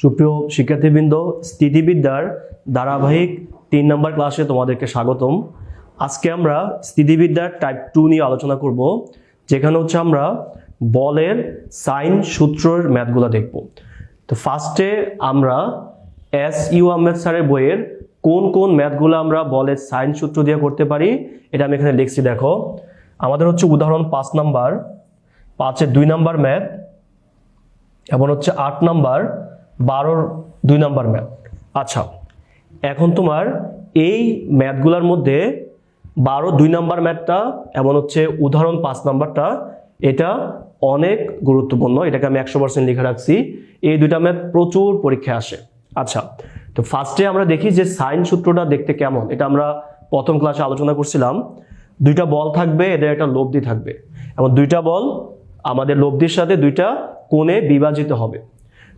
সুপ্রিয় শিক্ষার্থীবৃন্দ, স্থিতিবিদ্যার ধারাবাহিক তিন নম্বর ক্লাসে তোমাদেরকে স্বাগতম। আজকে আমরা স্থিতিবিদ্যার টাইপ টু নিয়ে আলোচনা করব, যেখানে হচ্ছে আমরা বলের সাইন সূত্রের ম্যাথগুলো দেখব। তো ফার্স্টে আমরা এস ইউ আহমেদ স্যারের বইয়ের কোন কোন ম্যাথগুলো আমরা বলের সাইন সূত্র দিয়ে করতে পারি, এটা আমি এখানে লিখছি, দেখো। আমাদের হচ্ছে উদাহরণ পাঁচ নাম্বার, পাঁচের দুই নাম্বার ম্যাথ এবং হচ্ছে আট নাম্বার বারোর দুই নাম্বার ম্যাথ। আচ্ছা এখন তোমার এই ম্যাথগুলোর মধ্যে বারো দুই নাম্বার ম্যাথটা এবং হচ্ছে উদাহরণ পাঁচ নাম্বারটা, এটা অনেক গুরুত্বপূর্ণ, এটাকে আমি একশো পার্সেন্ট লিখে রাখছি। এই দুইটা ম্যাথ প্রচুর পরীক্ষায় আসে। আচ্ছা তো ফার্স্টে আমরা দেখি যে সাইন সূত্রটা দেখতে কেমন, এটা আমরা প্রথম ক্লাসে আলোচনা করছিলাম। দুইটা বল থাকবে, এদের একটা লব্ধি থাকবে। এবং দুইটা বল আমাদের লব্ধির সাথে দুইটা কোণে বিভাজিত হবে।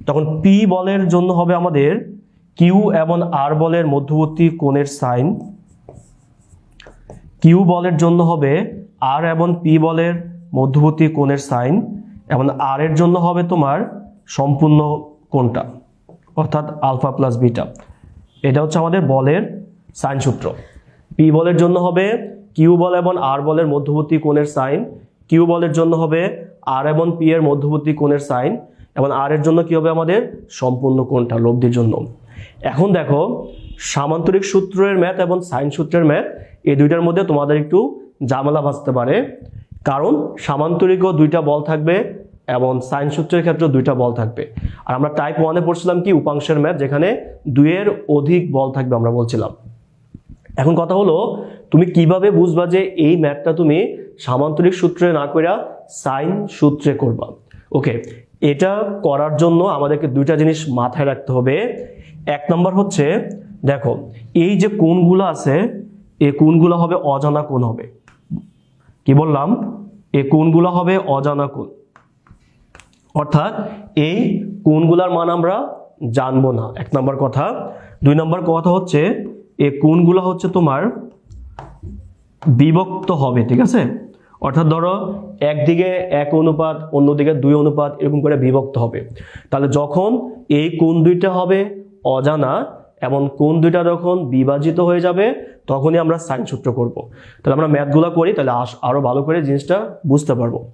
তখন পি বলের জন্য হবে আমাদের কিউ এবং আর বলের মধ্যবর্তী কোণের সাইন। কিউ বলের জন্য হবে আর এবং পি বলের মধ্যবর্তী কোণের সাইন এবং আর এর জন্য হবে তোমার সম্পূর্ণ কোণটা, অর্থাৎ আলফা প্লাস বিটা। এটা হচ্ছে আমাদের বলের সাইন সূত্র। পি বলের জন্য হবে কিউ বল এবং আর বলের মধ্যবর্তী কোণের সাইন। কিউ বলের জন্য হবে আর এবং পি এর মধ্যবর্তী কোণের সাইন। এবং আর এর জন্য কি হবে আমাদের? সম্পূর্ণ কোণটা লব্ধির জন্য। এখন দেখো, সামান্তরিক সূত্রের ম্যাথ এবং সাইন সূত্রের ম্যাথ এই দুইটার মধ্যে তোমাদের একটু ঝামেলা বাঁচতে পারে। কারণ সামান্তরিকও দুইটা বল থাকবে এবং সাইন সূত্রের ক্ষেত্রে দুইটা বল থাকবে। আর আমরা টাইপ ওয়ানে পড়ছিলাম কি? উপাংশের ম্যাথ যেখানে দুইয়ের অধিক বল থাকবে আমরা বলছিলাম। এখন কথা হলো, তুমি কীভাবে বুঝবা যে এই ম্যাথটা তুমি সামান্তরিক সূত্রে না কইরা সাইন সূত্রে করবা? ওকে এটা করার জন্য আমাদেরকে দুইটা জিনিস মাথায় রাখতে হবে। এক নম্বর হচ্ছে, দেখো, এই যে কোনগুলো আছে, এই কোনগুলো হবে অজানা কোন হবে। কি বললাম? এই কোনগুলো হবে অজানা কোন অর্থাৎ এই কোণগুলার মান আমরা জানব না। এক নম্বর কথা। দুই নম্বর কথা হচ্ছে, এই কোনগুলো হচ্ছে তোমার বিভক্ত হবে, ঠিক আছে? অর্থাৎ ধরো একদিকে এক অনুপাত অন্যদিকে দুই অনুপাত, এরকম করে বিভক্ত হবে। তাহলে যখন এই কোন দুইটা হবে, অজানা, এমন কোন দুইটা যখন বিভাজিত হয়ে যাবে, তখনই আমরা সাইন সূত্র করব। তাহলে আমরা ম্যাথগুলো করি, তাহলে আস- আরও ভালো করে জিনিসটা বুঝতে পারব।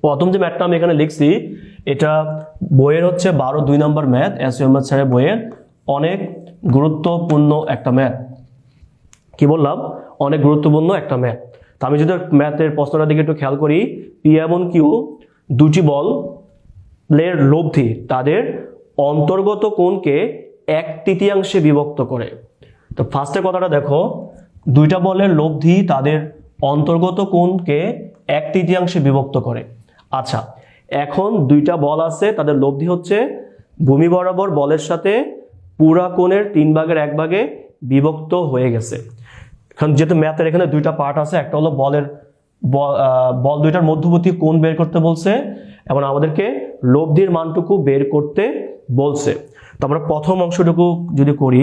প্রথম যে ম্যাথটা আমি এখানে লিখছি, এটা বইয়ের হচ্ছে বারো দুই নম্বর ম্যাথ এস এম স্যারের বইয়ের অনেক গুরুত্বপূর্ণ একটা ম্যাথ কি বললাম? অনেক গুরুত্বপূর্ণ একটা ম্যাথ তো আমি যদি ম্যাথের প্রশ্নটার দিকে একটু খেয়াল করি পি এবং কিউ দুটি বল লের লব্ধি তাদের অন্তর্গত কোণকে এক তৃতীয়াংশে বিভক্ত করে। তো ফার্স্টের কথাটা দেখো, দুইটা বলের লব্ধি তাদের অন্তর্গত কোণকে এক তৃতীয়াংশে বিভক্ত করে। আচ্ছা এখন দুইটা বল আছে, তাদের লব্ধি হচ্ছে ভূমি বরাবর বলের সাথে পুরা কোণের তিন ভাগের এক ভাগে বিভক্ত হয়ে গেছে। এখন যেহেতু ম্যাথের এখানে দুইটা পার্ট আছে, একটা হলো বলের বল দুইটার মধ্যবর্তী কোণ বের করতে বলছে এবং আমাদেরকে লব্ধির মানটুকু বের করতে বলছে। তো আমরা প্রথম অংশটুকু যদি করি,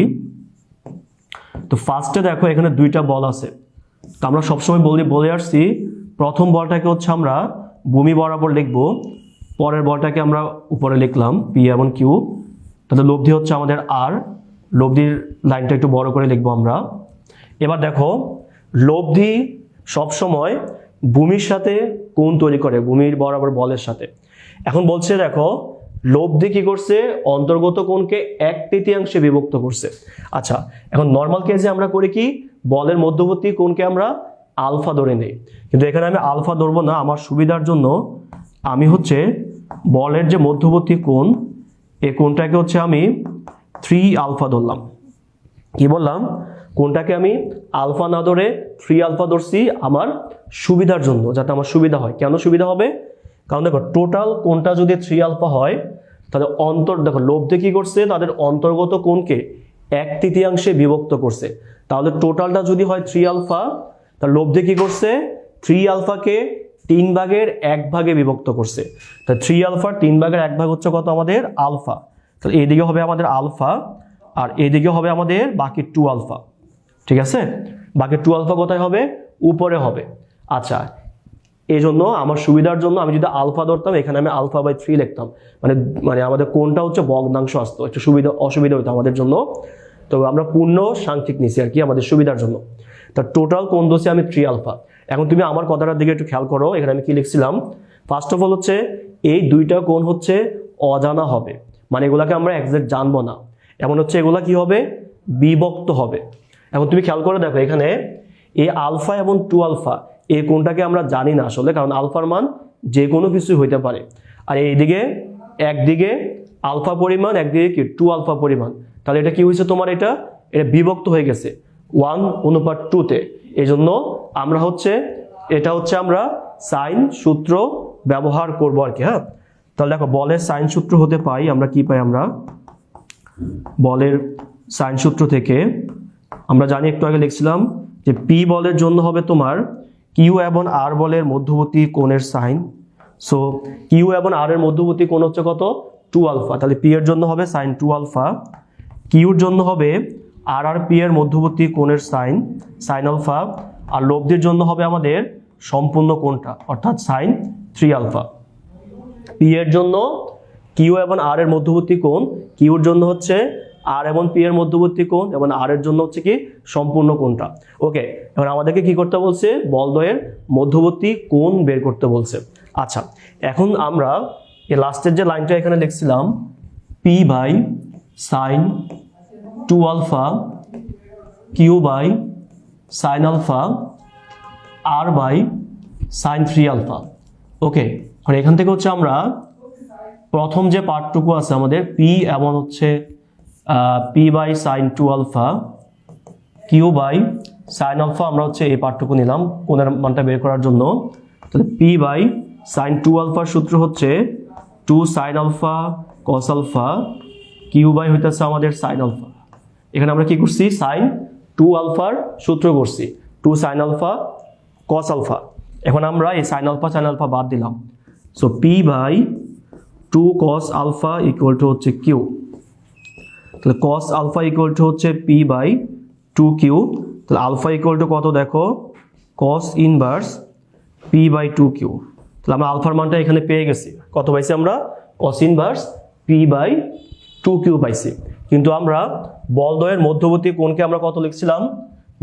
তো ফার্স্টে দেখো এখানে দুইটা বল আছে। তো আমরা সবসময় বলি, বলে আসছি, প্রথম বলটাকে হচ্ছে আমরা ভূমি বরাবর লিখব, পরের বলটাকে আমরা উপরে লিখলাম পি এবং কিউ তাহলে লব্ধি হচ্ছে আমাদের আর লব্ধির লাইনটা একটু বড় করে লিখব আমরা। এবার দেখো, লব্ধি সবসময় ভূমির সাথে কোণ তৈরি করে, ভূমির বরাবর বলের সাথে। এখন বলছে, দেখো, লব্ধি কি করছে? অন্তর্গত কোণকে এক তৃতীয়াংশে বিভক্ত করছে। আচ্ছা এখন নর্মাল কেসে আমরা করি কি? বলের মধ্যবর্তী কোণকে আমরা আলফা ধরে নেই। কিন্তু এখানে আমি আলফা ধরবো না, আমার সুবিধার জন্য আমি হচ্ছে বলের যে মধ্যবর্তী কোণ এই কোণটাকে হচ্ছে আমি থ্রি আলফা ধরলাম। কি বললাম? কোনটাকে আমি আলফা না ধরে থ্রি আলফা ধরছি আমার সুবিধার জন্য, যাতে আমার সুবিধা হয়। কেন সুবিধা হবে? কারণ দেখো টোটাল কোনটা যদি থ্রি আলফা হয়, তাহলে অন্তর, দেখো লব্ধে কী করছে? তাদের অন্তর্গত কোনকে? এক তৃতীয়াংশে বিভক্ত করছে। তাহলে টোটালটা যদি হয় থ্রি আলফা তাহলে লব্ধে কী করছে? থ্রি আলফাকে তিন ভাগের এক ভাগে বিভক্ত করছে। তা থ্রি আলফার তিন ভাগের এক ভাগ হচ্ছে কত আমাদের? আলফা। তাহলে এইদিকে হবে আমাদের আলফা, আর এদিকে হবে আমাদের বাকি টু আলফা। ঠিক আছে? বাকি টু আলফা কোথায় হবে? উপরে হবে। আচ্ছা এই জন্য আমার সুবিধার জন্য আমি যদি আলফা ধরতাম, এখানে আমি আলফা বাই থ্রি লিখতাম। মানে মানে আমাদের কোনটা হচ্ছে ভগ্নাংশ আসতো, একটু সুবিধা, অসুবিধা হতো আমাদের জন্য। তো আমরা পূর্ণ সাংখ্যিক নিছি আর কি আমাদের সুবিধার জন্য। তা টোটাল কোন দোষে আমি থ্রি আলফা এখন তুমি আমার কথাটার দিকে একটু খেয়াল করো, এখানে আমি কি লিখছিলাম? ফার্স্ট অফ অল হচ্ছে, এই দুইটা কোণ হচ্ছে অজানা হবে। মানে এগুলাকে আমরা একজ্যাক্ট জানব না। এমন হচ্ছে এগুলা কি হবে? বিভক্ত হবে। এখন তুমি খেয়াল করে দেখো, এখানে এ আলফা এবং টু আলফা এই কোনটাকে আমরা জানি না আসলে, কারণ আলফার মান যে কোনো কিছুই হইতে পারে। আর এইদিকে একদিকে আলফা পরিমাণ, একদিকে কি? টু আলফা পরিমাণ। তাহলে এটা কি হয়েছে তোমার এটা? এটা বিভক্ত হয়ে গেছে, ওয়ান অনুপাত টুতে। এই জন্য আমরা হচ্ছে, এটা হচ্ছে আমরা সাইন সূত্র ব্যবহার করব আর কি হ্যাঁ? তাহলে দেখো, বলের সাইন সূত্র হতে পাই, আমরা কি পাই আমরা? বলের সাইন সূত্র থেকে আমরা জানি একটু আগে লিখছিলাম যে পি বলের জন্য হবে তোমার কিউ এবং আর বলের মধ্যবর্তী কোণের সাইন। সো কিউ এবং আর এর মধ্যবর্তী কোণ হচ্ছে কত? টু আলফা তাহলে পি এর জন্য হবে সাইন টু আলফা কিউর জন্য হবে আর আর পি এর মধ্যবর্তী কোণের সাইন সাইন আলফা আর লব্ধির জন্য হবে আমাদের সম্পূর্ণ কোণটা, অর্থাৎ সাইন থ্রি আলফা পি এর জন্য কিউ এবং আর এর মধ্যবর্তী কোণ কিউর জন্য হচ্ছে আর এবং পি এর মধ্যবর্তী কোণ এবং আর এর জন্য হচ্ছে কি সম্পূর্ণ কোণটা। ওকে এবার আমাদেরকে কি করতে বলছে? বলদয়ের মধ্যবর্তী কোণ বের করতে বলছে। আচ্ছা এখন আমরা এই লাস্টের যে লাইনটা এখানে লিখছিলাম P by sine two alpha Q by sine alpha R by sine three alpha okay আর এখান থেকে হচ্ছে আমরা প্রথম যে পার্টটুকু আছে আমাদের পি এমন হচ্ছে P by sine two alpha, Q by sine alpha আমরা হচ্ছে এই পার্টটুকু নিলাম কোনের মানটা বের করার জন্য। তাহলে পি বাই সাইন টু আলফার সূত্র হচ্ছে two sine alpha cos alpha, Q by হইতেছে আমাদের সাইন আলফা। এখানে আমরা কি করছি? সাইন টু আলফার সূত্র করছি। Two sine alpha cos alpha. এখন আমরা এই সাইন আলফা সাইন আলফা বাদ দিলাম। So P by two cos alpha equal to হচ্ছে কিউ। তাহলে কস আলফা ইকুয়াল টু হচ্ছে পি বাই টু কিউ তাহলে আলফা ইকুয়াল টু কত দেখো? Cos inverse P by two Q তাহলে আমরা আলফার মানটা এখানে পেয়ে গেছি। কত পাইছি আমরা? Cos inverse P by two Q পাইছি। কিন্তু আমরা বলদয়ের মধ্যবর্তী কোণকে আমরা কত লিখছিলাম?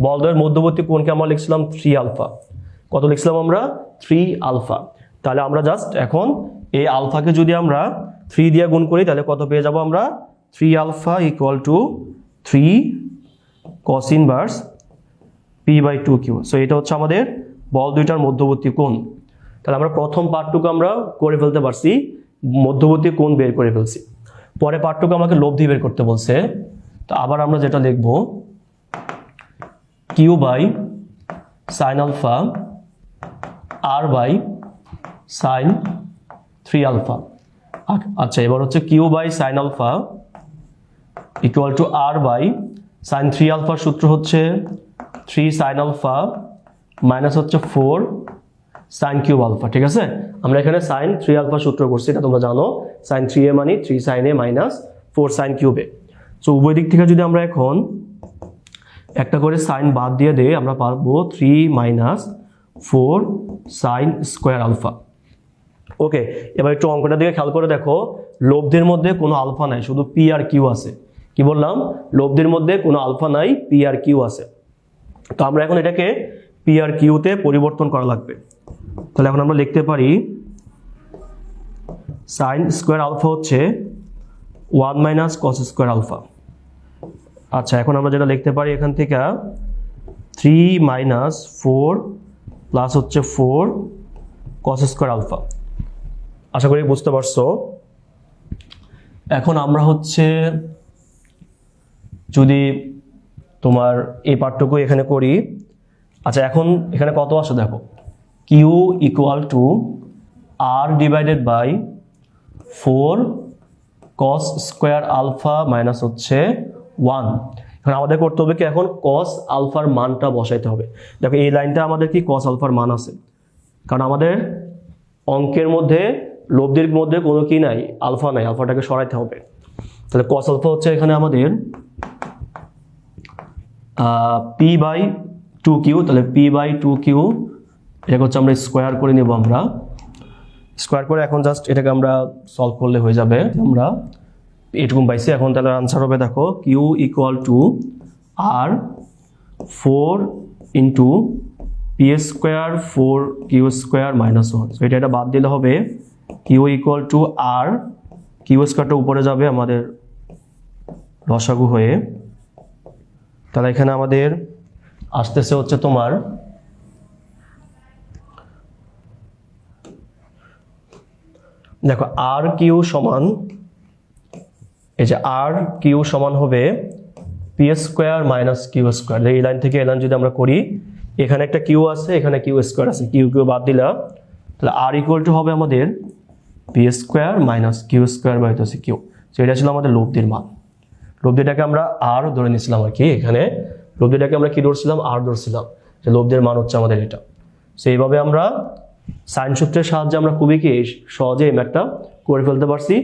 বলদয়ের মধ্যবর্তী কোণকে আমরা লিখছিলাম থ্রি আলফা কত লিখছিলাম আমরা? থ্রি আলফা তাহলে আমরা জাস্ট এখন এই আলফাকে যদি আমরা থ্রি দিয়ে গুণ করি, তাহলে কত পেয়ে যাব আমরা? Three alpha equal to three cos inverse P by two Q so এটা হচ্ছে আমাদের বল দুইটার মধ্যবর্তী কোণ। তাহলে আমরা প্রথম পার্টটুকু আমরা করে ফেলতে পারছি, মধ্যবর্তী কোণ বের করে ফেলছি। পরে পার্টটুকু আমাকে লব্ধি বের করতে বলছে। তো আবার আমরা যেটা লিখব Q by sine alpha R by sine three alpha আচ্ছা এবার হচ্ছে Q by sine alpha equal to R by sine three আলফার সূত্র হচ্ছে থ্রি সাইন আলফা মাইনাস হচ্ছে ফোর সাইন কিউব আলফা ঠিক আছে? আমরা এখানে সাইন থ্রি আলফা সূত্র করছি, এটা তোমরা জানো সাইন থ্রি এ মানে three sine A minus four sine কিউবে so উভয় দিক থেকে যদি আমরা এখন একটা করে সাইন বাদ দিয়ে দেই, আমরা পারব three minus four sine square alpha okay এবার একটু অঙ্কটা দিকে খেয়াল করে দেখো লব্ধির মধ্যে কোনো আলফা নাই, শুধু পি আর কিউ আছে। কি বললাম? লব্ধির মধ্যে কোনো আলফা নাই পি আর কিউ আছে। তো আমরা এখন এটাকে পি আর কিউতে পরিবর্তন করা লাগবে। তাহলে এখন আমরা লিখতে পারি সাইন স্কোয়ার আলফা হচ্ছে one minus cos square alpha আচ্ছা এখন আমরা যেটা লিখতে পারি এখান থেকে থ্রি মাইনাস ফোর প্লাস হচ্ছে ফোর কস স্কোয়ার আলফা আশা করি বুঝতে পারছ। এখন আমরা হচ্ছে যদি তোমার এই পার্টটুকু এখানে করি আচ্ছা এখন এখানে কত আসে দেখো? Q equal to R divided by four cos square alpha minus হচ্ছে ওয়ান এখন আমাদের করতে হবে কি এখন কস আলফার মানটা বসাইতে হবে। দেখো এই লাইনটা আমাদের কি কস আলফার মান আছে। কারণ আমাদের অঙ্কের মধ্যে, লব্ধির মধ্যে কোনো কি নাই আলফা নাই আলফাটাকে সরাইতে হবে। তাহলে কস আলফা হচ্ছে এখানে আমাদের পি বাই টু কিউ তাহলে পি বাই টু কিউ এটাকে হচ্ছে আমরা স্কোয়ার করে নেব আমরা। স্কোয়ার করে এখন জাস্ট এটাকে আমরা সলভ করলে হয়ে যাবে আমরা এরকম পাইছি। এখন তাহলে আনসার হবে দেখো Q equal to R four into P square four Q square minus one এটা এটা বাদ দিলে হবে Q equal to R Q স্কোয়ারটা উপরে যাবে আমাদের রসাগু হয়ে তাহলে এখানে আমাদের আসতেছে হচ্ছে তোমার দেখো আর কিউ সমান, এই যে আর কিউ সমান হবে P square minus Q square. এই লাইন থেকে এই লাইন যদি আমরা করি, এখানে একটা কিউ আছে, এখানে কিউ স্কোয়ার আছে, কিউ কিউ বাদ দিলা। তাহলে আর ইকুয়াল টু হবে আমাদের P square minus Q square by হচ্ছে কিউ। তো এটা ছিল আমাদের লব্ধির মান। লব্ধিটাকে আমরা আর ধরে নিয়েছিলাম আর কি এখানে। লব্ধিটাকে আমরা কি ধরছিলাম? আর ধরছিলাম। যে লব্ধির মান হচ্ছে আমাদের এটা। তো এইভাবে আমরা সাইন সূত্রের সাহায্যে আমরা খুবই কি সহজে এই ম্যাথটা করে ফেলতে পারছি।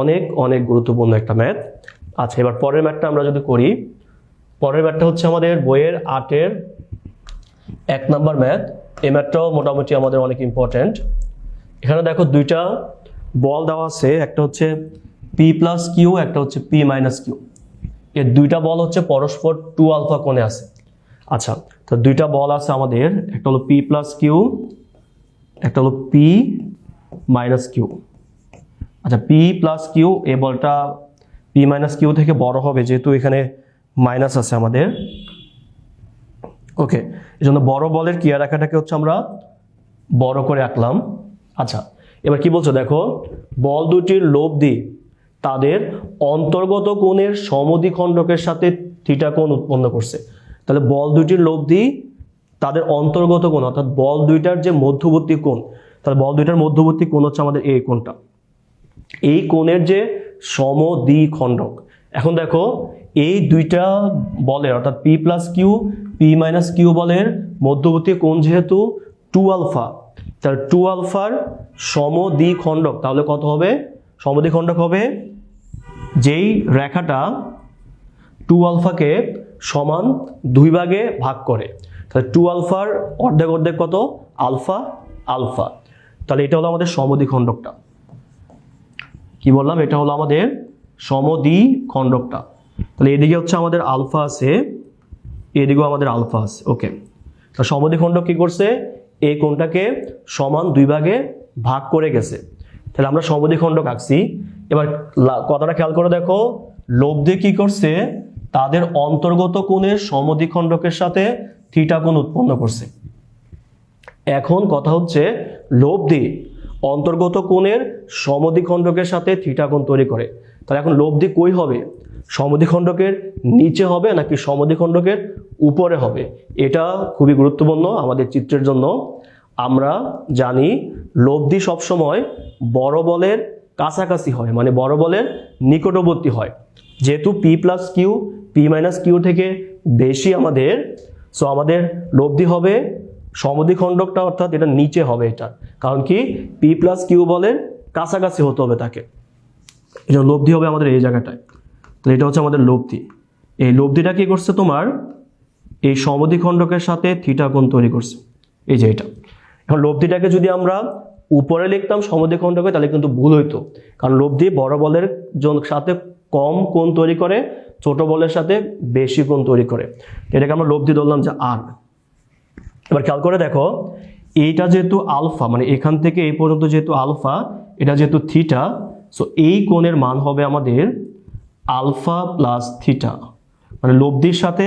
অনেক অনেক গুরুত্বপূর্ণ একটা ম্যাথ আচ্ছা এবার পরের ম্যাথটা আমরা যদি করি, পরের ম্যাথটা হচ্ছে আমাদের বইয়ের আটের এক নাম্বার ম্যাথ এই ম্যাথটাও মোটামুটি আমাদের অনেক ইম্পর্ট্যান্ট এখানে দেখো দুইটা বল দেওয়া আছে, একটা হচ্ছে পি প্লাস কিউ একটা হচ্ছে পি মাইনাস কিউ এর দুইটা বল হচ্ছে পরস্পর টু আলফা কোণে আছে। আচ্ছা তো দুইটা বল আছে আমাদের, একটা হলো পি প্লাস কিউ একটা হলো পি মাইনাস কিউ আচ্ছা পি প্লাস কিউ এ বলটা পি মাইনাস কিউ থেকে বড় হবে যেহেতু এখানে মাইনাস আছে আমাদের। ওকে এই জন্য বড় বলের কিয়া রাখাটাকে হচ্ছে আমরা বড় করে আঁকলাম। আচ্ছা এবার কি বলছো দেখো, বল দুটির লব্ধি তাদের অন্তর্গত কোণের সমদ্বিখণ্ডকের সাথে থিটা কোণ উৎপন্ন করছে। তাহলে বল দুটির লব্ধি তাদের অন্তর্গত কোণ, অর্থাৎ বল দুইটার যে মধ্যবর্তী কোণ, তাহলে বল দুইটার মধ্যবর্তী কোণ হচ্ছে আমাদের এই কোণটা। এই কোণের যে সমদ্বিখণ্ডক এখন দেখো এই দুইটা বলের, অর্থাৎ P plus Q P minus Q বলের মধ্যবর্তী কোণ যেহেতু টু আলফা তাহলে টু আলফার সমদ্বিখণ্ডক তাহলে কত হবে? সমদ্বিখণ্ডক হবে যেই রেখাটা টু আলফাকে সমান দুই ভাগে ভাগ করে, তাহলে টু আলফার অর্ধেক অর্ধেক কত? আলফা আলফা তাহলে এটা হলো আমাদের সমদ্বিখণ্ডকটা। কি বললাম? এটা হলো আমাদের সমদ্বি খণ্ডকটা তাহলে এদিকে হচ্ছে আমাদের আলফা আছে, এদিকেও আমাদের আলফা আছে। ওকে তো সমদ্বি খণ্ডক কি করছে? এই কোণটাকে সমান দুই ভাগে ভাগ করে গেছে। তাহলে আমরা সমদ্বি খণ্ডক আঁকছি। এবার কথাটা খেয়াল করে দেখো, লব্ধি কি করছে? তাদের অন্তর্গত কোণের খণ্ডকের সাথে থিটা কোণ উৎপন্ন করছে। এখন কথা হচ্ছে, লব্ধি অন্তর্গত কোণের সমধি সমদ্বিখণ্ডকের সাথে থিটা কোণ তৈরি করে। তাহলে এখন লব্ধি কই হবে? সমধি সমদ্বিখণ্ডকের নিচে হবে নাকি সমধি সমদ্বিখণ্ডকের উপরে হবে? এটা খুবই গুরুত্বপূর্ণ আমাদের চিত্রের জন্য। আমরা জানি লব্ধি সবসময় বড় বলের কাছাকাছি হয় মানে বড় বলের নিকটবর্তী হয়। যেহেতু P plus Q P minus Q থেকে বেশি আমাদের সো আমাদের লব্ধি হবে সমদ্বিখণ্ডকটা অর্থাৎ এটা নিচে হবে এটা। কারণ কি? পি প্লাস কিউ বলের কাছাকাছি হতে হবে তাকে। জন্য লব্ধি হবে আমাদের এই জায়গাটায়। তাহলে এটা হচ্ছে আমাদের লব্ধি। এই লব্ধিটা কি করছে তোমার? এই সমদ্বিখণ্ডকের সাথে থিটা কোণ তৈরি করছে। এই যে এটা। এখন লব্ধিটাকে যদি আমরা উপরে লিখতাম সমদ্বিখণ্ডকে তাহলে কিন্তু ভুল হইতো। কারণ লব্ধি বড় বলের সাথে কম কোণ তৈরি করে, ছোট বলের সাথে বেশি কোণ তৈরি করে। এটাকে আমরা লব্ধি ধরলাম যে আর এবার খেয়াল করে দেখো, এইটা যেহেতু আলফা মানে এখান থেকে এই পর্যন্ত যেহেতু আলফা, এটা যেহেতু থিটা সো এই কোণের মান হবে আমাদের আলফা প্লাস থিটা। মানে লব্ধির সাথে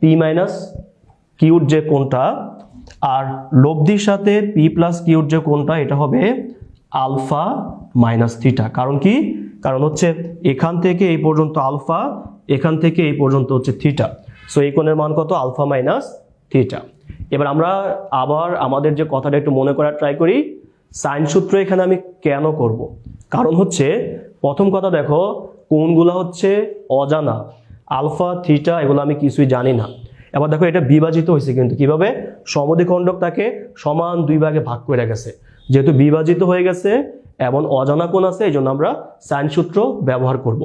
পি মাইনাস কিউর যে কোণটা আর লব্ধির সাথে পি প্লাস কিউর যে কোনটা এটা হবে আলফা মাইনাস থিটা কারণ কি? কারণ হচ্ছে এখান থেকে এই পর্যন্ত আলফা এখান থেকে এই পর্যন্ত হচ্ছে থিটা সো এই কোণের মান কত? আলফা মাইনাস থিটা এবার আমরা আবার আমাদের যে কথাটা একটু মনে করার ট্রাই করি। সাইন সূত্র এখানে আমি কেন করব? কারণ হচ্ছে, প্রথম কথা দেখো কোনগুলো হচ্ছে অজানা। আলফা থিটা এগুলো আমি কিছুই জানি না। এবার দেখো এটা বিভাজিত হয়েছে কিন্তু কীভাবে? সমদ্বিখণ্ডক তাকে সমান দুই ভাগে ভাগ করে গেছে। যেহেতু বিভাজিত হয়ে গেছে, এমন অজানা কোণ আছে এই জন্য আমরা সাইন সূত্র ব্যবহার করব।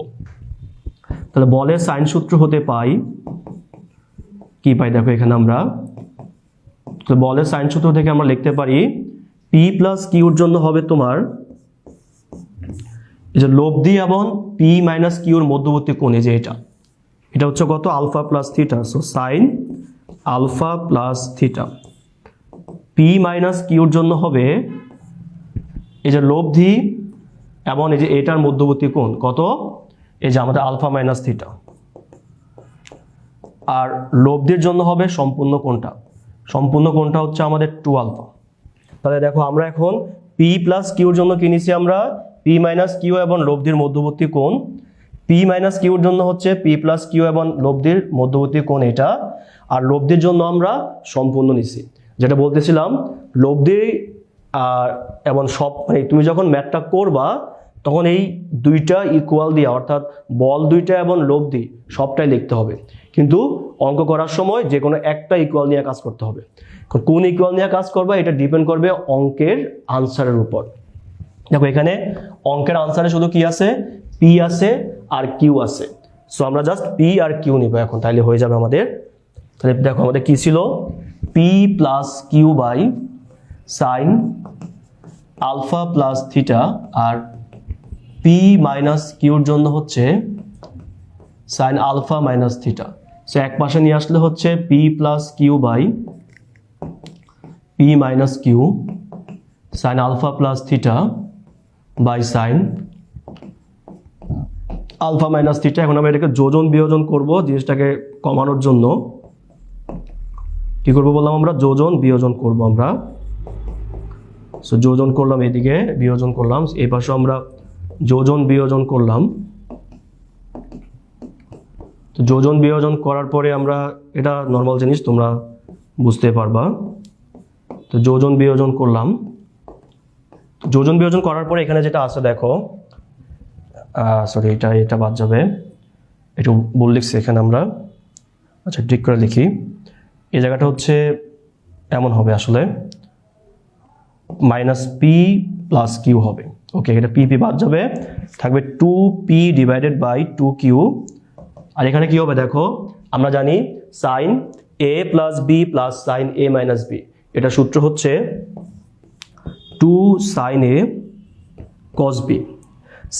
তাহলে বলের সাইন সূত্র হতে পাই, কি পাই দেখো এখানে আমরা? তো বলের সাইন সূত্র থেকে আমরা লিখতে পারি পি প্লাস কিউর জন্য হবে তোমার যে লব্ধি এবং পি মাইনাস কিউর মধ্যবর্তী কোণ যে এটা। এটা হচ্ছে কত? Alpha plus theta so sine alpha plus theta. P minus কিউর জন্য হবে এই যে লব্ধি এবং এই যে এটার মধ্যবর্তী কোণ, কত? এই যে আমাদের আলফা মাইনাস থিটা। আর লব্ধির জন্য হবে সম্পূর্ণ কোণটা। সম্পূর্ণ কোণটা হচ্ছে আমাদের টু আলফা। তাহলে দেখো আমরা এখন পি প্লাস কিউর জন্য কি নিছি আমরা? পি মাইনাস কিউ এবং লব্ধির মধ্যবর্তী কোণ। পি মাইনাস কিউর জন্য হচ্ছে পি প্লাস কিউ এবং লব্ধির মধ্যবর্তী কোণ এটা। আর লব্ধির জন্য আমরা সম্পূর্ণ নিছি। যেটা বলতেছিলাম লব্ধি আর এবং সব মানে তুমি যখন ম্যাথটা করবা, তখন এই দুইটা ইকুয়াল দিয়ে, অর্থাৎ বল দুইটা এবং লোভ লব্ধি সবটাই লিখতে হবে। কিন্তু অঙ্ক করার সময় যে কোনো একটা ইকুয়াল নিয়ে কাজ করতে হবে। কোন ইকুয়াল নিয়ে কাজ করবা, এটা ডিপেন্ড করবে অঙ্কের আনসারের উপর। দেখো এখানে অঙ্কের আনসারে শুধু কি আছে? পি আছে আর কিউ আছে। সো আমরা জাস্ট পি আর কিউ নিব এখন তাহলে হয়ে যাবে আমাদের তাহলে দেখো আমাদের কি ছিল? P plus Q by sine alpha plus theta R P minus কিউর জন্য হচ্ছে sine alpha minus theta so এক পাশে নিয়ে আসলে হচ্ছে P plus Q by P minus Q sine alpha plus theta by sine alpha minus theta এখন আমরা এটাকে যোজন বিয়োজন করব জিনিসটাকে কমানোর জন্য। কি করব বললাম আমরা? যোজন, বিয়োজন করব আমরা। সো যোজন করলাম এদিকে, বিয়োজন করলাম। এই পাশে আমরা যোজন, বিয়োজন করলাম। তো যোজন, বিয়োজন করার পরে আমরা এটা নর্মাল জিনিস, তোমরা বুঝতে পারবা। তো যোজন, বিয়োজন করলাম। যোজন, বিয়োজন করার পরে এখানে যেটা আছে, দেখো। সরি এটা এটা বাদ যাবে। একটু ভুল লিখছি এখানে আমরা। আচ্ছা ঠিক করে লিখি এই জায়গাটা হচ্ছে এমন হবে আসলে। মাইনাস পি প্লাস কিউ হবে। ওকে এটা পি পি বাদ যাবে। থাকবে two P divided by two Q. আর এখানে কি হবে দেখো, আমরা জানি sine A plus B plus sine A minus B. এটা সূত্র হচ্ছে two sine A cos B.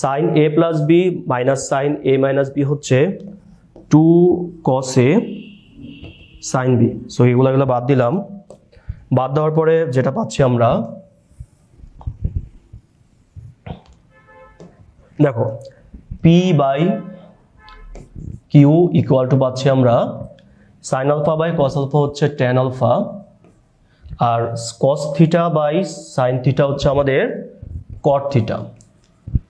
Sine A plus B minus sine A minus B হচ্ছে two cos A sine B. So এগুলো এগুলো বাদ দিলাম। বাদ দেওয়ার পরে যেটা পাচ্ছি আমরা, দেখো P by Q equal to পাচ্ছি আমরা sine alpha by cos alpha হচ্ছে tan alpha R cos theta by sine theta হচ্ছে আমাদের cot theta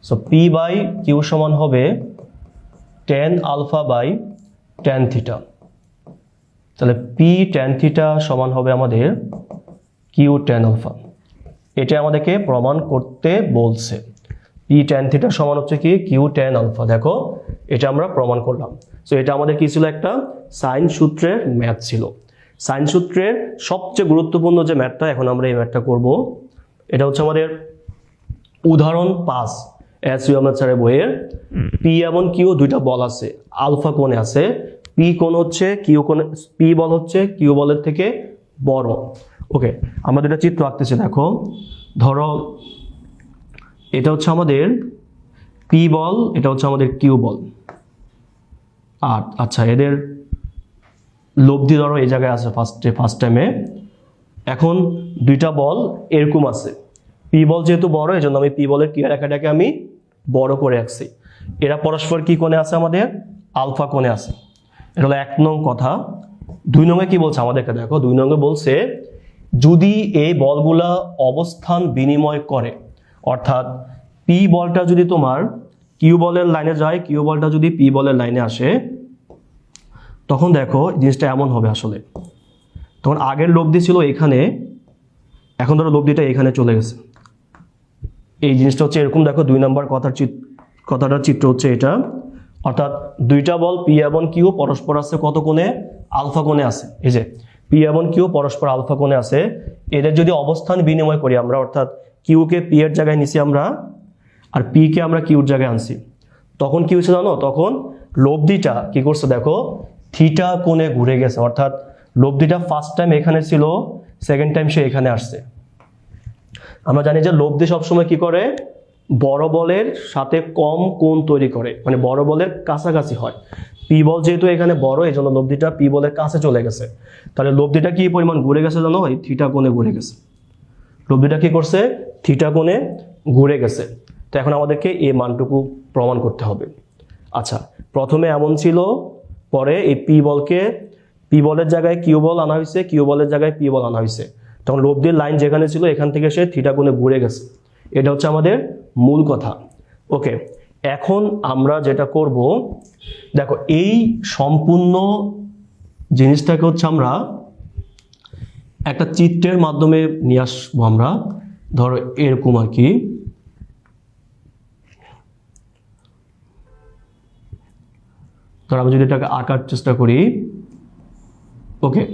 so P by Q সমান হবে tan alpha by tan theta তাহলে পি টেন থিটা সমান হবে আমাদের কিউ টেন আলফা এটা আমাদেরকে প্রমাণ করতে বলছে। পি টেন থিটা সমান হচ্ছে কি? কিউ টেন আলফা দেখো, এটা আমরা প্রমাণ করলাম। সো এটা আমাদের কি ছিল একটা? সাইন সূত্রের ম্যাথ ছিল। সাইন সূত্রের সবচেয়ে গুরুত্বপূর্ণ যে ম্যাথটা এখন আমরা এই ম্যাথটা করব, এটা হচ্ছে আমাদের উদাহরণ পাঁচ এস ইউ আমার স্যারের বইয়ের। পি এবং কিউ দুইটা বল আছে। আলফা কোণে আছে। পি কোণ হচ্ছে কিউ কোণে পি বল হচ্ছে কিউ বলের থেকে বড়। ওকে আমরা দুটা চিত্র আঁকতেছি, দেখো। ধরো, এটা হচ্ছে আমাদের পি বল, এটা হচ্ছে আমাদের কিউ বল। আর আচ্ছা এদের লব্ধি ধরো, এই জায়গায় আছে ফার্স্টে ফার্স্ট টাইমে এখন দুইটা বল এরকম আছে। পি বল যেহেতু বড় এই জন্য আমি পি বলের ক্রিয়া রেখাটাকে আমি বড় করে রাখছি এরা পরস্পর কি কোণে আছে আমাদের? আলফা কোণে আছে। এটা হলো এক নং কথা। দুই নঙ্গে কি বলছে আমাদেরকে দেখো? দুই নঙ্গে বলছে, যদি এই বলগুলা অবস্থান বিনিময় করে, অর্থাৎ পি বলটা যদি তোমার কিউ বলের লাইনে যায় কিউ বলটা যদি পি বলের লাইনে আসে, তখন দেখো জিনিসটা এমন হবে আসলে। তখন আগের লব্ধি ছিল এখানে, এখন ধরো লব্ধিটা এখানে চলে গেছে। এই জিনিসটা হচ্ছে এরকম, দেখো দুই নাম্বার কথার চিত কথাটার চিত্র হচ্ছে এটা। অর্থাৎ দুইটা বল পি এবং কিউ পরস্পর আছে কত কোণে? আলফা কোণে আছে। এই যে, পি এবং কিউ পরস্পর আলফা কোণে আছে। এদের যদি অবস্থান বিনিময় করি আমরা, অর্থাৎ কিউকে পি এর জায়গায় নিছি আমরা, আর পি কে আমরা কিউর জায়গায় আনছি, তখন কি হচ্ছে জানো? তখন লব্ধিটা কি করছে দেখো? থিটা কোণে ঘুরে গেছে। অর্থাৎ লব্ধিটা ফার্স্ট টাইম এখানে ছিল সেকেন্ড টাইম সে এখানে আসছে। আমরা জানি যে লব্ধি সবসময় কি করে? বড় বলের সাথে কম কোণ তৈরি করে। মানে বড় বলের কাছাকাছি হয়। পি বল যেহেতু এখানে বড় এই জন্য লব্ধিটা পি বলের কাছে চলে গেছে। তাহলে লব্ধিটা কি পরিমাণ ঘুরে গেছে জানো? ওই থিটা কোণে ঘুরে গেছে। লব্ধিটা কি করছে? থিটা কোণে ঘুরে গেছে। তো এখন আমাদেরকে এই মানটুকু প্রমাণ করতে হবে। আচ্ছা প্রথমে এমন ছিল, পরে এই পি বলকে পি বলের জায়গায় কিউ বল আনা হয়েছে কিউ বলের জায়গায় পি বল আনা হয়েছে। তখন লব্ধির লাইন যেখানে ছিল, এখান থেকে সে থিটা কোণে ঘুরে গেছে। এটা হচ্ছে আমাদের মূল কথা। ওকে, এখন আমরা যেটা করব, দেখো, এই সম্পূর্ণ জিনিসটাকে হচ্ছে আমরা একটা চিত্রের মাধ্যমে নিয়ে আসব আমরা। ধরো, এরকম আর কি। ধর, আমি যদি এটাকে আঁকার চেষ্টা করি, ওকে,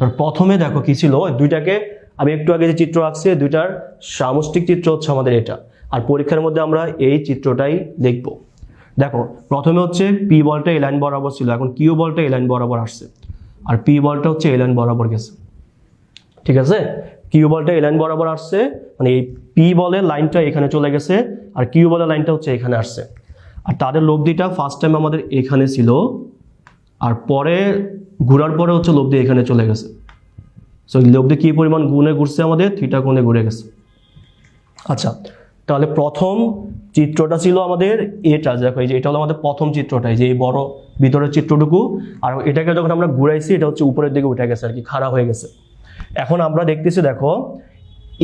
ধর, প্রথমে দেখো কি ছিল, দুইটাকে, আমি একটু আগে যে চিত্র আঁকছি, দুইটার সামষ্টিক চিত্র হচ্ছে আমাদের এটা। আর পরীক্ষার মধ্যে আমরা এই চিত্রটাই দেখব। দেখো, প্রথমে হচ্ছে পি বলটা এই লাইন বরাবর ছিল, এখন কিউ বলটা এই লাইন বরাবর আসছে। আর পি বলটা হচ্ছে এই লাইন বরাবর গেছে। ঠিক আছে? কিউ বলটা এই লাইন বরাবর আসছে মানে এই পি বলের লাইনটা এখানে চলে গেছে, আর কিউ বলের লাইনটা হচ্ছে এখানে আসছে। আর তাদের লব্ধিটা ফার্স্ট টাইম আমাদের এখানে ছিল, আর পরে ঘোরার পরে হচ্ছে লব্ধি এখানে চলে গেছে। সো লব্ধি কী পরিমাণ গুণে ঘুরছে আমাদের? থিটা কোণে ঘুরে গেছে। আচ্ছা তাহলে প্রথম চিত্রটা ছিল আমাদের এটা, দেখো এই যে এটা হলো আমাদের প্রথম চিত্রটা, এই যে এই বড় ভিতরের চিত্রটুকু, আর এটাকে যখন আমরা ঘুরাইছি, এটা হচ্ছে উপরের দিকে উঠে গেছে আর কি, খাড়া হয়ে গেছে। এখন আমরা দেখতেছি, দেখো,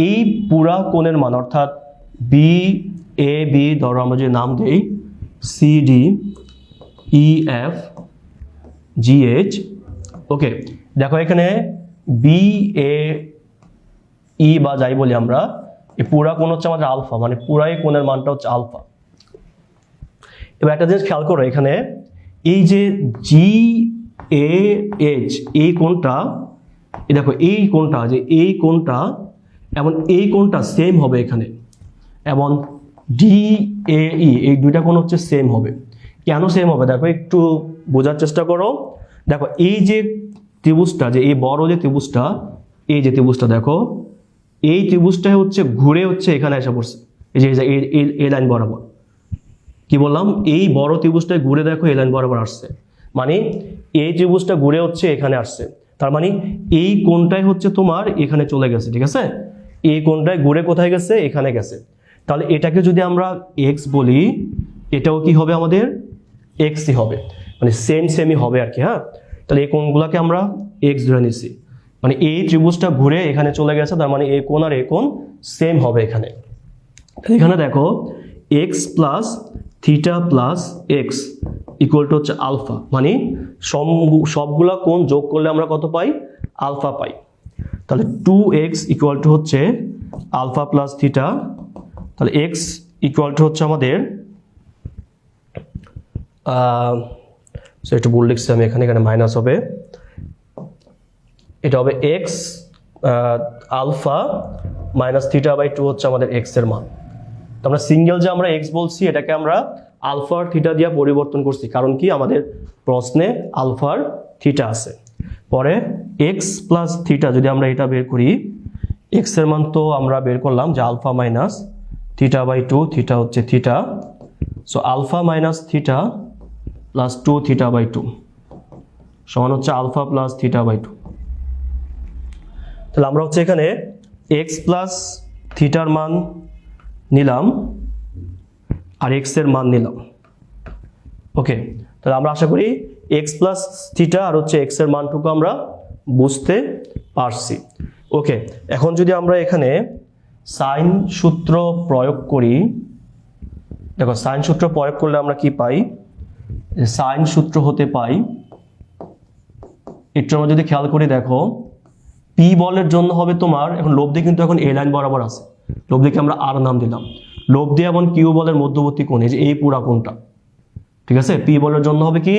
এই পুরা কোণের মান, অর্থাৎ বি এ বি ধরো আমরা যে নাম দিই C D E F G H okay দেখো এখানে বি এ ই বা যাই বলি আমরা এই পুরা কোণ হচ্ছে আমাদের আলফা মানে পুরাই কোণের মানটা হচ্ছে আলফা। এবার একটা জিনিস খেয়াল করো এখানে, এই যে জি এ এইচ এই কোণটা দেখো, এই কোণটা, যে এই কোণটা এবং এই কোণটা সেম হবে এখানে। এবং ডি এ ই এই দুইটা কোণ হচ্ছে সেম হবে। কেন সেম হবে? দেখো, একটু বোঝার চেষ্টা করো। দেখো, এই যে ত্রিভুজটা, যে এই বড় যে ত্রিভুজটা, এই যে ত্রিভুজটা, দেখো এই ত্রিভুজটা হচ্ছে ঘুরে হচ্ছে এখানে এসে পড়ছে। এই যে, এই লাইন বরাবর। কি বললাম? এই বড় ত্রিভুজটায় ঘুরে দেখো এই লাইন বরাবর আসছে। মানে এই ত্রিভুজটা ঘুরে হচ্ছে এখানে আসছে। তার মানে এই কোণটাই হচ্ছে তোমার এখানে চলে গেছে, ঠিক আছে? এই কোণটায় ঘুরে কোথায় গেছে? এখানে গেছে। তাহলে এটাকে যদি আমরা এক্স বলি, এটাও কি হবে আমাদের? এক্সই হবে। মানে সেম সেমই হবে আর কি হ্যাঁ? তাহলে এই কোণগুলোকে আমরা এক্স ধরে নিছি। মানে এই ত্রিভুজটা ঘুরে এখানে চলে গেছে, তার মানে এই কোণ আর এই কোণ সেম হবে এখানে। এখানে দেখো X plus theta plus X equal to হচ্ছে আলফা মানে সব- সবগুলা কোণ যোগ করলে আমরা কত পাই? Alpha pi. তাহলে টু এক্স ইকুয়াল টু হচ্ছে আলফা প্লাস থিটা তাহলে এক্স ইকুয়াল টু হচ্ছে আমাদের একটু ভুল লিখছি আমি, এখানে এখানে মাইনাস হবে। এটা হবে X alpha minus theta by two হচ্ছে আমাদের এক্সের মান। তো আমরা সিঙ্গেল যে আমরা এক্স বলছি, এটাকে আমরা আলফার থিটা দিয়ে পরিবর্তন করছি, কারণ কি আমাদের প্রশ্নে আলফার থিটা আছে। পরে এক্স প্লাস থিটা যদি আমরা এটা বের করি এক্সের মান তো আমরা বের করলাম যে alpha minus theta by two, theta হচ্ছে theta. So alpha minus theta plus two theta by two সমান হচ্ছে alpha plus theta by two তাহলে আমরা হচ্ছে এখানে এক্স প্লাস থিটার মান নিলাম আর এক্সের মান নিলাম। ওকে তাহলে আমরা আশা করি এক্স প্লাস থিটা আর হচ্ছে এক্সের মানটুকু আমরা বুঝতে পারছি। ওকে এখন যদি আমরা এখানে সাইন সূত্র প্রয়োগ করি, দেখো সাইন সূত্র প্রয়োগ করলে আমরা কি পাই? সাইন সূত্র হতে পাই। একটু আমরা যদি খেয়াল করি, দেখো পি বলের জন্য হবে তোমার, এখন লব্ধি কিন্তু এখন এ লাইন বরাবর আছে। লব্ধিকে আমরা আর নাম দিলাম? লোভ লব্ধি এবং কিউ বলের মধ্যবর্তী কোণ, এই যে এই পুরা কোণটা। ঠিক আছে? পি বলের জন্য হবে কি?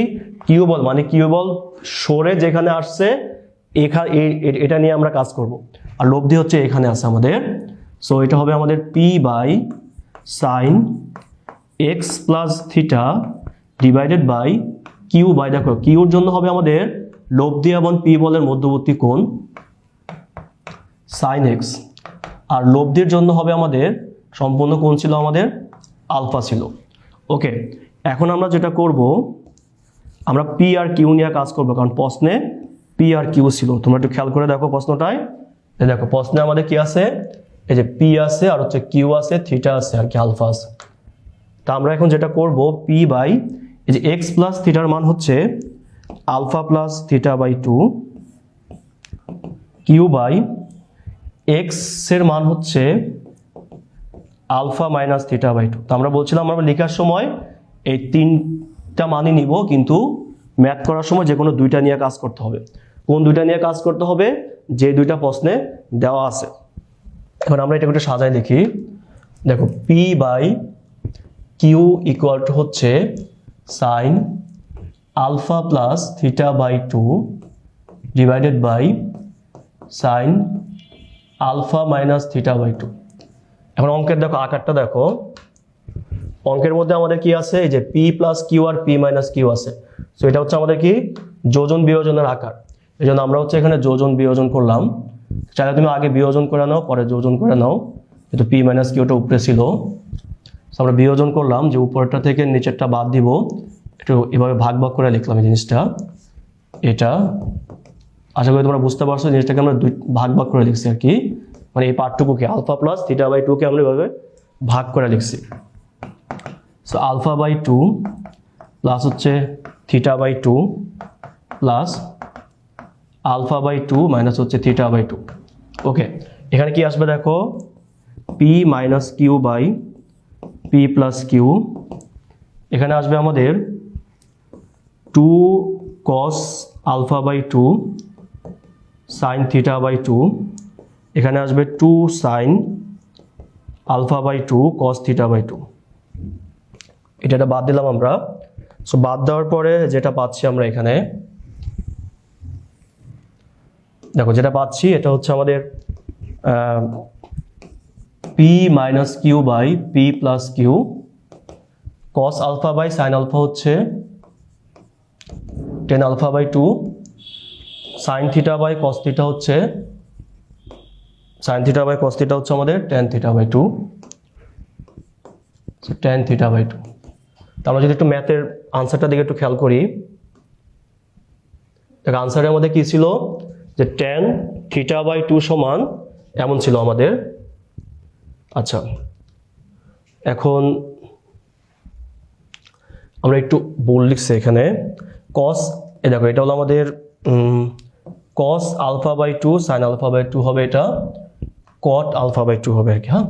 কিউ বল মানে কিউ বল সরে যেখানে আসছে এখানে এটা নিয়ে আমরা কাজ করব। আর লব্ধি হচ্ছে এখানে আছে আমাদের। সো এটা হবে আমাদের P by sine X plus theta divided by Q by দেখো কিউর জন্য হবে আমাদের লোভ লব্ধি এবং পি বলের মধ্যবর্তী কোণ সাইন এক্স আর লব্ধির জন্য হবে আমাদের, সম্পূর্ণ কোণ ছিল আমাদের আলফা ছিল। ওকে, এখন আমরা যেটা করব, আমরা পি আর কিউ নিয়ে কাজ করব, কারণ প্রশ্নে পি আর কিউ ছিল। তোমরা একটু খেয়াল করে দেখো প্রশ্নটায়। দেখো, প্রশ্নে আমাদের কি আছে? এই যে পি আছে আর হচ্ছে কিউ আছে থিটা আছে আর কি, আলফা আছে। তা আমরা এখন যেটা করব পি বাই, এই যে এক্স প্লাস থিটার মান হচ্ছে alpha plus theta by two Q by এক্সের মান হচ্ছে alpha minus theta by two. তো আমরা বলছিলাম আমরা লেখার সময় এই তিনটা মানই নিব, কিন্তু ম্যাথ করার সময় যে কোনো দুইটা নিয়ে কাজ করতে হবে। কোন দুইটা নিয়ে কাজ করতে হবে? যে দুইটা প্রশ্নে দেওয়া আছে। এবার আমরা এটাকে একটু সাজাই দেখি। দেখো P by Q equal to হচ্ছে sine alpha plus theta by two divided by sine alpha minus theta by two. এখন অঙ্কের দেখো, আকারটা দেখো। অঙ্কের মধ্যে আমাদের কি আছে? এই যে পি প্লাস কিউ আর পি মাইনাস কিউ আছে। সো এটা হচ্ছে আমাদের কি? যোজন বিয়োজনের আকার। এই জন্য আমরা হচ্ছে এখানে যোজন বিয়োজন করলাম। চাইলে তুমি আগে বিয়োজন করে নাও, পরে যোজন করে নাও। যেহেতু পি মাইনাস কিউটা উপরে ছিল। আমরা বিয়োজন করলাম যে উপরটা থেকে নিচেরটা বাদ দিব। একটু এভাবে ভাগ ভাগ করে লিখলাম এই জিনিসটা। এটা আশা করি তোমরা বুঝতে পারছ, জিনিসটাকে আমরা দুই ভাগ ভাগ করে লিখছি আর কি। মানে এই পার্টটুকুকে আলফা প্লাস থিটা বাই টুকে আমরা এভাবে ভাগ করে লিখছি। So alpha by two plus হচ্ছে theta by two plus alpha by two minus হচ্ছে থিটা বাই টু ওকে এখানে কি আসবে দেখো? P minus Q by P plus Q এখানে আসবে আমাদের two cos alpha by two sine theta by two এখানে আসবে two sine alpha by two cos theta by two এটা একটা বাদ দিলাম আমরা। সো বাদ দেওয়ার পরে যেটা পাচ্ছি আমরা এখানে, দেখো যেটা পাচ্ছি এটা হচ্ছে আমাদের P minus Q by P plus Q cos alpha by sine alpha হচ্ছে tan alpha by two sine theta by cos theta হচ্ছে sine theta by cos theta হচ্ছে আমাদের tan theta by two tan theta by two আমরা যদি একটু ম্যাথের আনসারটা দিকে একটু খেয়াল করি, দেখ আনসারের মধ্যে কি ছিল? যে টেন থিটা বাই টু সমান এমন ছিল আমাদের। আচ্ছা এখন আমরা একটু বল লিখছি এখানে। কস এ দেখো এটা হলো আমাদের cos alpha by two sine alpha by two হবে এটা কট আলফা বাই টু হবে আর কি হ্যাঁ?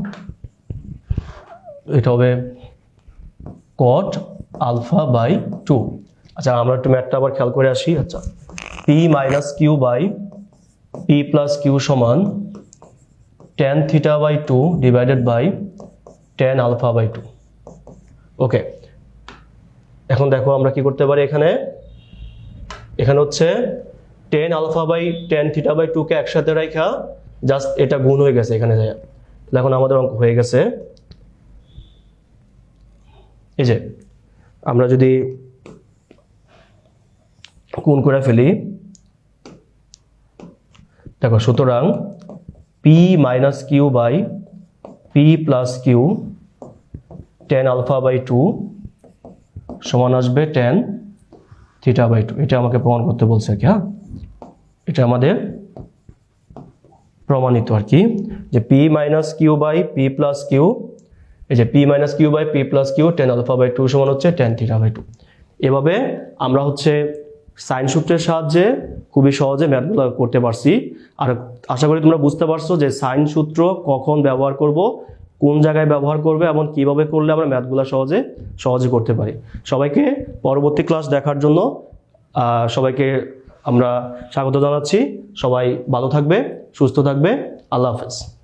এটা হবে কট আলফা বাই টু আচ্ছা আমরা একটু ম্যাথটা আবার খেয়াল করে আসি আচ্ছা। P minus Q by P plus Q সমান tan theta by two divided by tan alpha by two okay এখন দেখো আমরা কি করতে পারি এখানে? এখানে হচ্ছে tan alpha by tan theta by টুকে একসাথে রাখা জাস্ট এটা গুণ হয়ে গেছে এখানে যায় এখন আমাদের অঙ্ক হয়ে গেছে। এই যে, আমরা যদি গুণ করে ফেলি, দেখো সুতরাং P minus Q by P plus Q tan alpha by two সমান আসবে টেন থিটা বাই টু এটা আমাকে প্রমাণ করতে বলছে কি হ্যাঁ? এটা আমাদের প্রমাণিত আর কি, যে P minus Q by P plus Q এই যে P minus Q by P plus Q tan alpha by two সমান হচ্ছে টেন থিটা বাই টু এভাবে আমরা হচ্ছে সাইন সূত্রের সাহায্যে খুবই সহজে ম্যাথগুলো করতে পারছি। আর আশা করি তোমরা বুঝতে পারছ যে সাইন সূত্র কখন ব্যবহার করব, কোন জায়গায় ব্যবহার করবে এবং কীভাবে করলে আমরা ম্যাথগুলো সহজে সহজে করতে পারি। সবাইকে পরবর্তী ক্লাস দেখার জন্য সবাইকে আমরা স্বাগত জানাচ্ছি। সবাই ভালো থাকবে সুস্থ থাকবে। আল্লাহ হাফেজ।